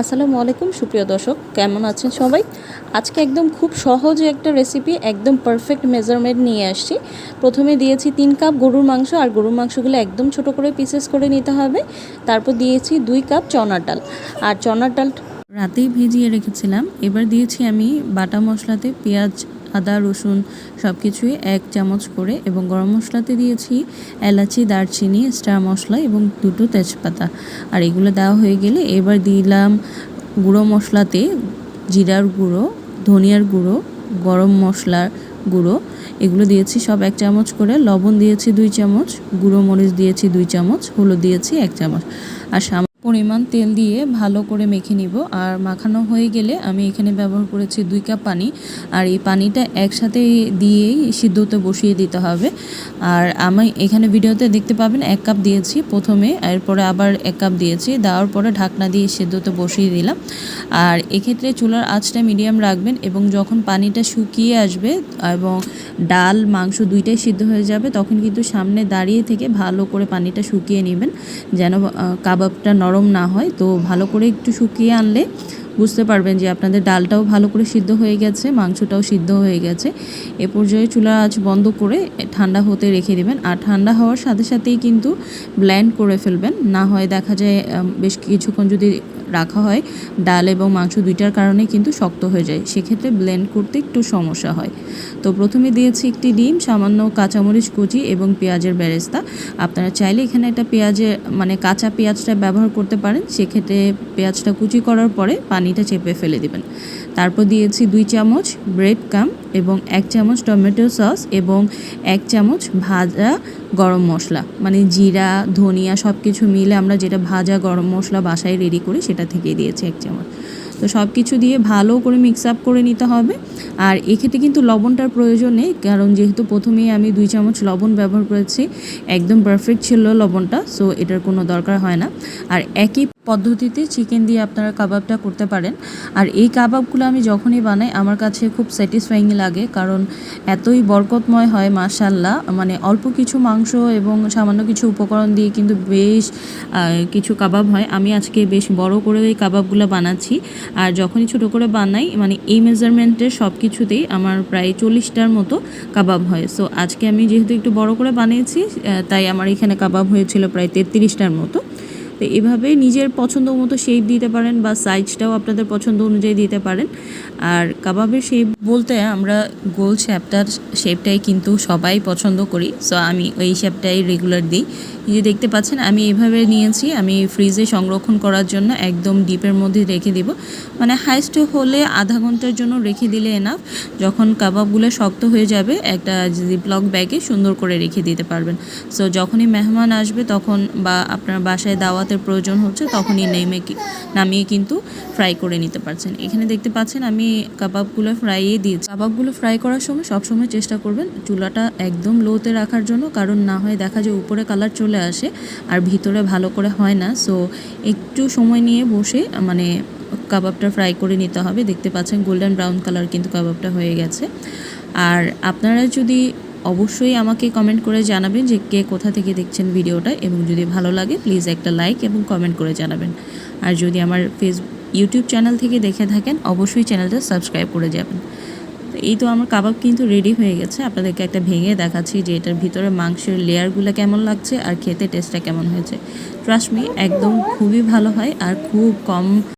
আসসালামু আলাইকুম, সুপ্রিয় দর্শক, কেমন আছেন সবাই? আজকে একদম খুব সহজ একটা রেসিপি একদম পারফেক্ট মেজারমেন্ট নিয়ে আসছি। প্রথমে দিয়েছি তিন কাপ গরুর মাংস, আর গরুর মাংসগুলো একদম ছোট করে পিসেস করে নিতে হবে। তারপর দিয়েছি দুই কাপ চনার ডাল। আর চনার ডাল রাতেই ভিজিয়ে রেখেছিলাম। এবার দিয়েছি আমি বাটা মশলাতে পেঁয়াজ আদা, রসুন সব কিছুই এক চামচ করে এবং গরম মশলাতে দিয়েছি এলাচি, দারচিনি, স্টার মশলা এবং দুটো তেজপাতা। আর এগুলো দেওয়া হয়ে গেলে এবার দিলাম গুঁড়ো মশলাতে জিরার গুঁড়ো, ধনিয়ার গুঁড়ো, গরম মশলার গুঁড়ো। এগুলো দিয়েছি সব এক চামচ করে। লবণ দিয়েছি দুই চামচ, গুঁড়ো মরিচ দিয়েছি দুই চামচ, হলুদ দিয়েছি এক চামচ। আর পরিমাণ তেল দিয়ে ভালো করে মেখে নিব। আর মাখানো হয়ে গেলে আমি এখানে ব্যবহার করেছি দুই কাপ পানি। আর এই পানিটা একসাথে দিয়েই সিদ্ধতে বসিয়ে দিতে হবে। আর আমি এখানে ভিডিওতে দেখতে পাবেন, এক কাপ দিয়েছি প্রথমে, এরপরে আবার এক কাপ দিয়েছি। দেওয়ার পরে ঢাকনা দিয়ে সিদ্ধতে বসিয়ে দিলাম। আর এক্ষেত্রে চুলার আঁচটা মিডিয়াম রাখবেন এবং যখন পানিটা শুকিয়ে আসবে এবং ডাল, মাংস দুইটাই সিদ্ধ হয়ে যাবে, তখন কিন্তু সামনে দাঁড়িয়ে থেকে ভালো করে পানিটা শুকিয়ে নেবেন। যেন কাবাবটা নরম না হয়, তো ভালো করে একটু শুকিয়ে আনলে বুঝতে পারবেন যে আপনাদের ডালটাও ভালো করে সিদ্ধ হয়ে গেছে, মাংসটাও সিদ্ধ হয়ে গেছে। এ পর্যায়ে চুলা আঁচ বন্ধ করে ঠান্ডা হতে রেখে দেবেন আর ঠান্ডা হওয়ার সাথে সাথেই কিন্তু ব্ল্যান্ড করে ফেলবেন। না হয় দেখা যায় বেশ কিছুক্ষণ যদি রাখা হয়, ডাল এবং মাংস দুইটার কারণে কিন্তু শক্ত হয়ে যায়। সেক্ষেত্রে ব্লেন্ড করতে একটু সমস্যা হয়। তো প্রথমে দিয়েছি একটি ডিম, সামান্য কাঁচামরিচ কুচি এবং পেঁয়াজের বেরেস্তা। আপনারা চাইলে এখানে একটা পেঁয়াজের মানে কাঁচা পেঁয়াজটা ব্যবহার করতে পারেন। সেক্ষেত্রে পেঁয়াজটা কুচি করার পরে পানিটা চেপে ফেলে দিবেন। তারপর দিয়েছি দুই চামচ ব্রেড কাম এবং এক চামচ টমেটো সস এবং এক চামচ ভাজা গরম মশলা। মানে জিরা, ধনিয়া সব কিছু মিলে আমরা যেটা ভাজা গরম মশলা বাসায় রেডি করি সেটা থেকে দিয়েছি এক চামচ। তো সব কিছু দিয়ে ভালো করে মিক্স আপ করে নিতে হবে। আর এক্ষেত্রে কিন্তু লবণটার প্রয়োজন নেই কারণ যেহেতু প্রথমেই আমি দুই চামচ লবণ ব্যবহার করেছি, একদম পারফেক্ট ছিল লবণটা সো এটার কোনো দরকার হয় না। আর একই পদ্ধতিতে চিকেন দিয়ে আপনারা কাবাবটা করতে পারেন। আর এই কাবাবগুলো আমি যখনই বানাই, আমার কাছে খুব স্যাটিসফাইং লাগে। কারণ এতই বরকতময় হয় মাশাল্লাহ মানে অল্প কিছু মাংস এবং সামান্য কিছু উপকরণ দিয়ে কিন্তু বেশ কিছু কাবাব হয়। আমি আজকে বেশ বড় করে এই কাবাবগুলো বানাচ্ছি। আর যখনই ছোট করে বানাই মানে এই মেজারমেন্টের সব কিছুতেই আমার প্রায় চল্লিশটার মতো কাবাব হয়। সো আজকে আমি যেহেতু একটু বড় করে বানিয়েছি তাই আমার এখানে কাবাব হয়েছিল প্রায় তেত্রিশটার মতো। তো এভাবে নিজের পছন্দ মতো শেপ দিতে পারেন বা সাইজটাও আপনাদের পছন্দ অনুযায়ী দিতে পারেন। আর কাবাবের শেপ বলতে আমরা গোল শেপটার শেপটাই কিন্তু সবাই পছন্দ করি। সো আমি ওই শেপটাই রেগুলার দিই। যে দেখতে পাচ্ছেন, আমি এভাবে নিয়েছি। আমি ফ্রিজে সংরক্ষণ করার জন্য একদম ডিপের মধ্যে রেখে দিব। মানে হাইস্ট হলে আধা ঘণ্টার জন্য রেখে দিলে এনাফ যখন কাবাবগুলো শক্ত হয়ে যাবে, একটা জিপলক ব্যাগে সুন্দর করে রেখে দিতে পারবেন। সো যখনই মেহমান আসবে তখন বা আপনার বাসায় দাওয়াতের প্রয়োজন হচ্ছে, তখনই নেমে নামিয়ে কিন্তু ফ্রাই করে নিতে পারছেন। এখানে দেখতে পাচ্ছেন আমি কাবাবগুলো ফ্রাইয়ে দিয়েছি কাবাবগুলো ফ্রাই করার সময় সবসময় চেষ্টা করবেন চুলাটা একদম লোতে রাখার জন্য, কারণ না হয় দেখা যায় উপরে কালার চলে আসে আর ভিতরে ভালো করে হয় না। সো একটু সময় নিয়ে বসে মানে কাবাবটা ফ্রাই করে নিতে হবে। দেখতে পাচ্ছেন গোল্ডেন ব্রাউন কালার কিন্তু কাবাবটা হয়ে গেছে। আর আপনারা যদি অবশ্যই আমাকে কমেন্ট করে জানাবেন যে কে কোথা থেকে দেখছেন ভিডিওটা এবং যদি ভালো লাগে প্লিজ একটা লাইক এবং কমেন্ট করে জানাবেন। আর যদি আমার ফেস ইউটিউব চ্যানেল থেকে দেখে থাকেন, অবশ্যই চ্যানেলটা সাবস্ক্রাইব করে যাবেন। এই তো আমার কাবাব কিন্তু রেডি হয়ে গেছে। আপনাদেরকে একটা ভেঙে দেখাচ্ছি যে এটার ভিতরে মাংসের লেয়ারগুলো কেমন লাগছে আর খেতে টেস্টটা কেমন হয়েছে। ট্রাস্ট মি একদম খুবই ভালো হয় আর খুব কম